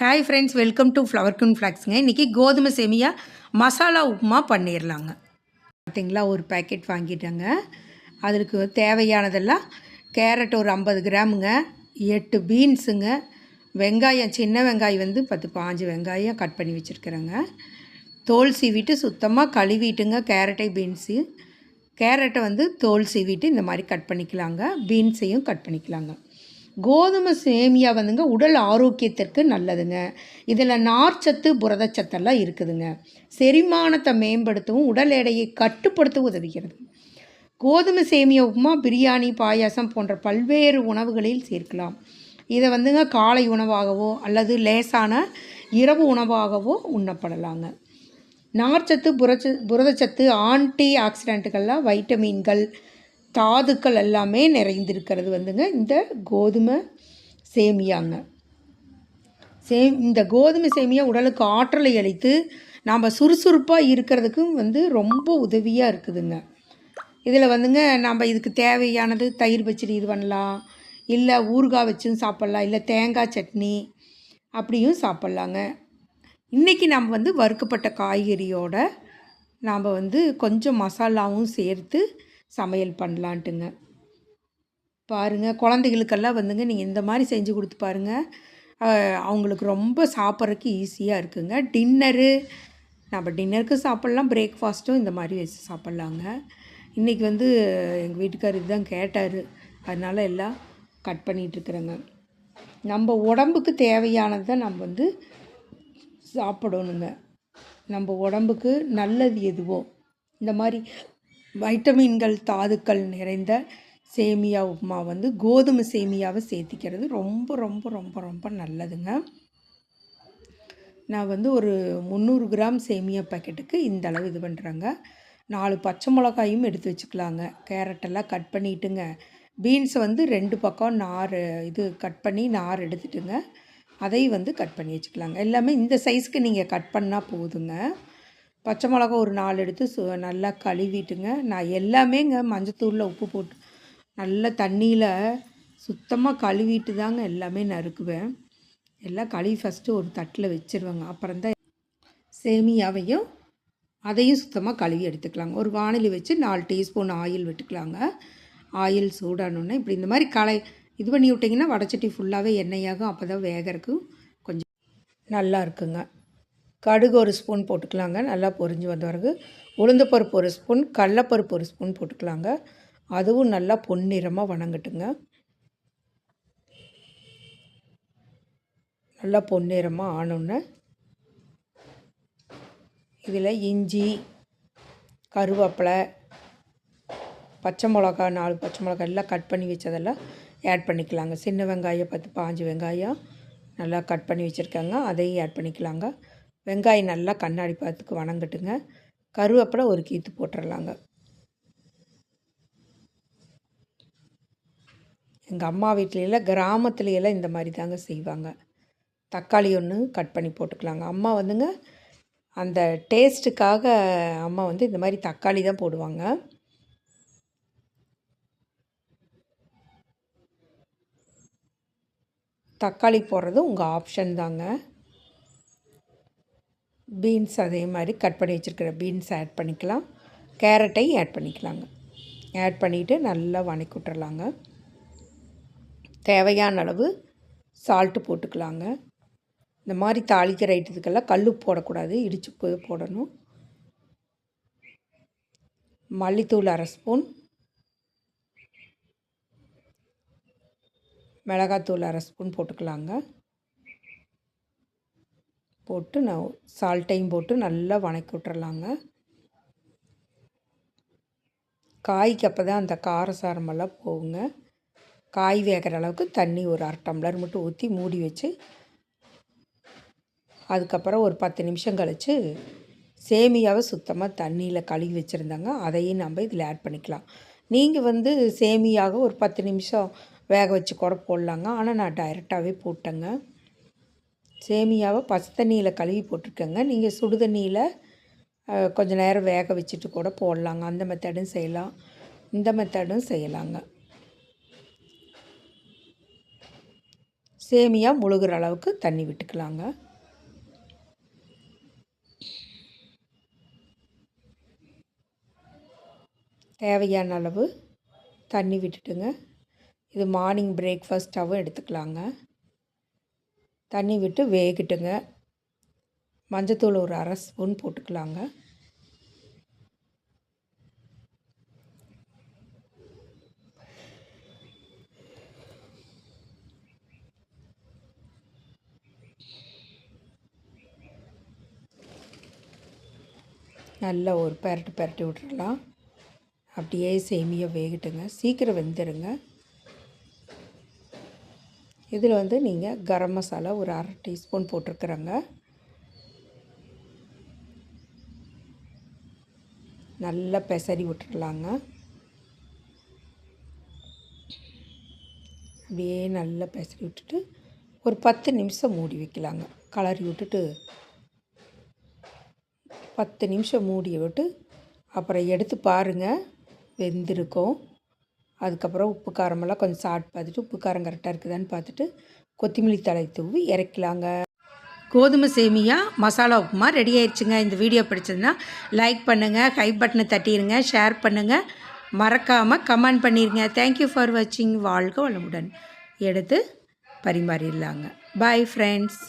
Hi friends welcome to flower குன் ஃப்ளாக்ஸுங்க இன்றைக்கி கோதுமை சேமியா மசாலா உப்புமா பண்ணிடலாங்க பார்த்திங்களா ஒரு பேக்கெட் வாங்கிட்டேங்க. அதுக்கு தேவையானதெல்லாம் கேரட் ஒரு ஐம்பது கிராமுங்க. எட்டு பீன்ஸுங்க வெங்காயம் சின்ன வெங்காயம் வந்து பத்து பாஞ்சு வெங்காயம் கட் பண்ணி வச்சுருக்குறேங்க. தோல் சீவிட்டு சுத்தமாக கழுவிட்டுங்க கேரட்டை பீன்ஸு கேரட்டை வந்து தோல் சீவிட்டு இந்த மாதிரி கட் பண்ணிக்கலாங்க. பீன்ஸையும் கட் பண்ணிக்கலாங்க. கோதுமை சேமியா வந்துங்க உடல் ஆரோக்கியத்திற்கு நல்லதுங்க. இதில் நார்ச்சத்து புரதச்சத்தெல்லாம் இருக்குதுங்க. செரிமானத்தை மேம்படுத்தவும் உடல் எடையை கட்டுப்படுத்தவும் உதவுகிறது. கோதுமை சேமியா உப்புமா பிரியாணி பாயாசம் போன்ற பல்வேறு உணவுகளில் சேர்க்கலாம். இதை வந்துங்க காலை உணவாகவோ அல்லது லேசான இரவு உணவாகவோ உண்ணப்படலாங்க. நார்ச்சத்து புரச்ச புரதச்சத்து ஆன்டி ஆக்சிடென்ட்டுகள்லாம் வைட்டமின்கள் தாதுக்கள் எல்லாமே நிறைந்திருக்கிறது வந்துங்க. இந்த கோதுமை சேமியாங்க. சே இந்த கோதுமை சேமியா உடலுக்கு ஆற்றலை அளித்து நாம் சுறுசுறுப்பாக இருக்கிறதுக்கும் வந்து ரொம்ப உதவியாக இருக்குதுங்க. இதில் வந்துங்க நம்ம இதுக்கு தேவையானது தயிர் பச்சடி இது பண்ணலாம். இல்லை ஊறுகாய் வச்சும் சாப்பிட்லாம். இல்லை தேங்காய் சட்னி அப்படியும் சாப்பிட்லாங்க. இன்றைக்கி நம்ம வந்து வறுக்கப்பட்ட காய்கறியோட நாம் வந்து கொஞ்சம் மசாலாவும் சேர்த்து சமையல் பண்ணலான்ட்டுங்க. பாருங்கள் குழந்தைகளுக்கெல்லாம் வந்துங்க நீங்கள் இந்த மாதிரி செஞ்சு கொடுத்து பாருங்கள் அவங்களுக்கு ரொம்ப சாப்பிட்றதுக்கு ஈஸியாக இருக்குங்க. டின்னரு நம்ம டின்னருக்கு சாப்பிட்லாம் பிரேக்ஃபாஸ்ட்டும் இந்த மாதிரி வச்சு சாப்பிட்லாங்க. இன்றைக்கி வந்து எங்கள் வீட்டுக்கார் இதுதான் கேட்டார். அதனால் எல்லாம் கட் பண்ணிகிட்ருக்குறேங்க நம்ம உடம்புக்கு தேவையானதை நம்ம வந்து சாப்பிடணுங்க. நம்ம உடம்புக்கு நல்லது எதுவோ. இந்த மாதிரி வைட்டமின்கள் தாதுக்கள் நிறைந்த சேமியா உப்புமா வந்து கோதுமை சேமியாவை சேர்த்திக்கிறது. ரொம்ப ரொம்ப ரொம்ப ரொம்ப நல்லதுங்க. நான் வந்து ஒரு முந்நூறு கிராம் சேமியா பாக்கெட்டுக்கு இந்த அளவு இது பண்ணுறேங்க நாலு பச்சை மிளகாயும் எடுத்து வச்சுக்கலாங்க. கேரட்டெல்லாம் கட் பண்ணிட்டுங்க. பீன்ஸ் வந்து ரெண்டு பக்கம் நார் இது கட் பண்ணி நார் எடுத்துட்டுங்க. அதையும் வந்து கட் பண்ணி வச்சுக்கலாங்க. எல்லாமே இந்த சைஸ்க்கு நீங்கள் கட் பண்ணால் போதுங்க. பச்சை மிளகா ஒரு நாலு எடுத்து சு நல்லா கழுவிட்டுங்க. நான் எல்லாமேங்க மஞ்சத்தூளில் உப்பு போட்டு நல்லா தண்ணியில் சுத்தமாக கழுவிட்டு தாங்க எல்லாமே நறுக்குவேன். எல்லாம் கழுவி ஃபஸ்ட்டு ஒரு தட்டில் வச்சுருவேங்க. அப்புறம் தான் சேமியாவையும் அதையும் சுத்தமாக கழுவி எடுத்துக்கலாங்க. ஒரு வானிலை வச்சு நாலு டீஸ்பூன் ஆயில் விட்டுக்கலாங்க. ஆயில் சூடானோன்னே இப்படி இந்த மாதிரி களை இது பண்ணி விட்டிங்கன்னா வடச்சட்டி ஃபுல்லாகவே எண்ணெயாகும். அப்போ தான் வேகிறதுக்கும் கொஞ்சம் நல்லா இருக்குங்க. கடுகு ஒரு ஸ்பூன் போட்டுக்கலாங்க. நல்லா பொரிஞ்சு வந்த பிறகு உளுந்தப்பருப்பு ஒரு ஸ்பூன் கடலப்பருப்பு ஒரு ஸ்பூன் போட்டுக்கலாங்க. அதுவும் நல்லா பொன்னிறமாக வணங்கட்டுங்க. நல்லா பொன்னிறமாக ஆனோன்னு இதில் இஞ்சி கருவேப்பிலை பச்சை மிளகா நாலு பச்சை மிளகா எல்லாம் கட் பண்ணி வச்சதெல்லாம் ஆட் பண்ணிக்கலாங்க. சின்ன வெங்காயம் பத்து பாஞ்சு வெங்காயம் நல்லா கட் பண்ணி வச்சுருக்காங்க. அதையும் ஆட் பண்ணிக்கலாங்க. வெங்காயம் நல்லா கண்ணாடி பார்த்துக்கு வணங்கட்டுங்க. கருவேப்பிலை ஒரு கீத்து போட்டுடலாங்க எங்கள் அம்மா வீட்டிலையெல்லாம் கிராமத்துலையெல்லாம் இந்த மாதிரி தாங்க செய்வாங்க. தக்காளி ஒன்று கட் பண்ணி போட்டுக்கலாங்க. அம்மா வந்துங்க அந்த டேஸ்ட்டுக்காக அம்மா வந்து இந்த மாதிரி தக்காளி தான் போடுவாங்க. தக்காளி போடுறது உங்கள் ஆப்ஷன் தாங்க. பீன்ஸ் அதே மாதிரி கட் பண்ணி வச்சுருக்கிற பீன்ஸ் ஆட் பண்ணிக்கலாம். கேரட்டையும் ஆட் பண்ணிக்கலாங்க. ஆட் பண்ணிவிட்டு நல்லா வணக்கி விட்டுறலாங்க தேவையான அளவு சால்ட்டு போட்டுக்கலாங்க. இந்த மாதிரி தாளிக்கிற ஐட்டத்துக்கெல்லாம் கல் போடக்கூடாது. இடித்து போடணும். மல்லித்தூள் அரை ஸ்பூன். மிளகாத்தூள் அரை ஸ்பூன் போட்டுக்கலாங்க. போட்டு நான் சால்ட்டையும் போட்டு நல்லா வணக்கி விட்டுறலாங்க. காய்க்கு அப்போ தான் அந்த காரசாரமெல்லாம் போகுங்க. காய் வேகிற அளவுக்கு தண்ணி ஒரு அரை டம்ளர் மட்டும் ஊற்றி மூடி வச்சு அதுக்கப்புறம் ஒரு பத்து நிமிஷம் கழித்து சேமியாவை சுத்தமாக தண்ணியில் கழுவி வச்சுருந்தாங்க. அதையும் நம்ம இதில் ஆட் பண்ணிக்கலாம். நீங்கள் வந்து சேமியாக ஒரு பத்து நிமிஷம் வேக வச்சு கூட போடலாங்க. ஆனால் நான் டைரெக்டாகவே போட்டேங்க. சேமியாவை பசு தண்ணியில் கழுவி போட்டிருக்கேங்க. நீங்கள் சுடு தண்ணியில் கொஞ்சம் நேரம் வேக வச்சுட்டு கூட போடலாங்க. அந்த மெத்தடும் செய்யலாம். இந்த மெத்தடும் செய்யலாங்க. சேமியா முழுகிற அளவுக்கு தண்ணி விட்டுக்கலாங்க. தேவையான அளவு தண்ணி விட்டுட்டுங்க. இது மார்னிங் பிரேக்ஃபாஸ்ட்டாகவும் எடுத்துக்கலாங்க. தண்ணி விட்டு வேகட்டுங்க. மஞ்சத்தூள் ஒரு அரை ஸ்பூன் போட்டுக்கலாங்க. நல்லா ஒரு பெரட்டு பெரட்டி விட்டுறலாம். அப்படியே சேமியா வேகட்டுங்க. சீக்கிரம் வெந்துடுங்க இதில் வந்து நீங்கள் கரம் மசாலா ஒரு அரை டீஸ்பூன் போட்டிருக்குறேங்க. நல்லா பெசரி விட்டுடலாங்க அப்படியே நல்லா பெசரி விட்டுட்டு ஒரு பத்து நிமிஷம் மூடி வைக்கலாங்க. கலரி விட்டுட்டு பத்து நிமிஷம் மூடி விட்டு அப்புறம் எடுத்து பாருங்கள் வெந்திருக்கும். அதுக்கப்புறம் உப்பு காரமெல்லாம் கொஞ்சம் சாப்பிட்டு பார்த்துட்டு உப்பு காரம் கரெக்டாக இருக்குதான்னு பார்த்துட்டு கொத்தமல்லி தழை தூவி இறக்கலாங்க. கோதுமை சேமியா மசாலா உப்புமா ரெடி ஆயிடுச்சுங்க இந்த வீடியோ பிடிச்சதுன்னா லைக் பண்ணுங்கள் ஹை பட்டனை தட்டிடுங்க ஷேர் பண்ணுங்கள் மறக்காமல் கமெண்ட் பண்ணிடுங்க தேங்க்யூ ஃபார் வாட்சிங் வாழ்க வளமுடன். எடுத்து பரிமாறிடலாங்க. Bye friends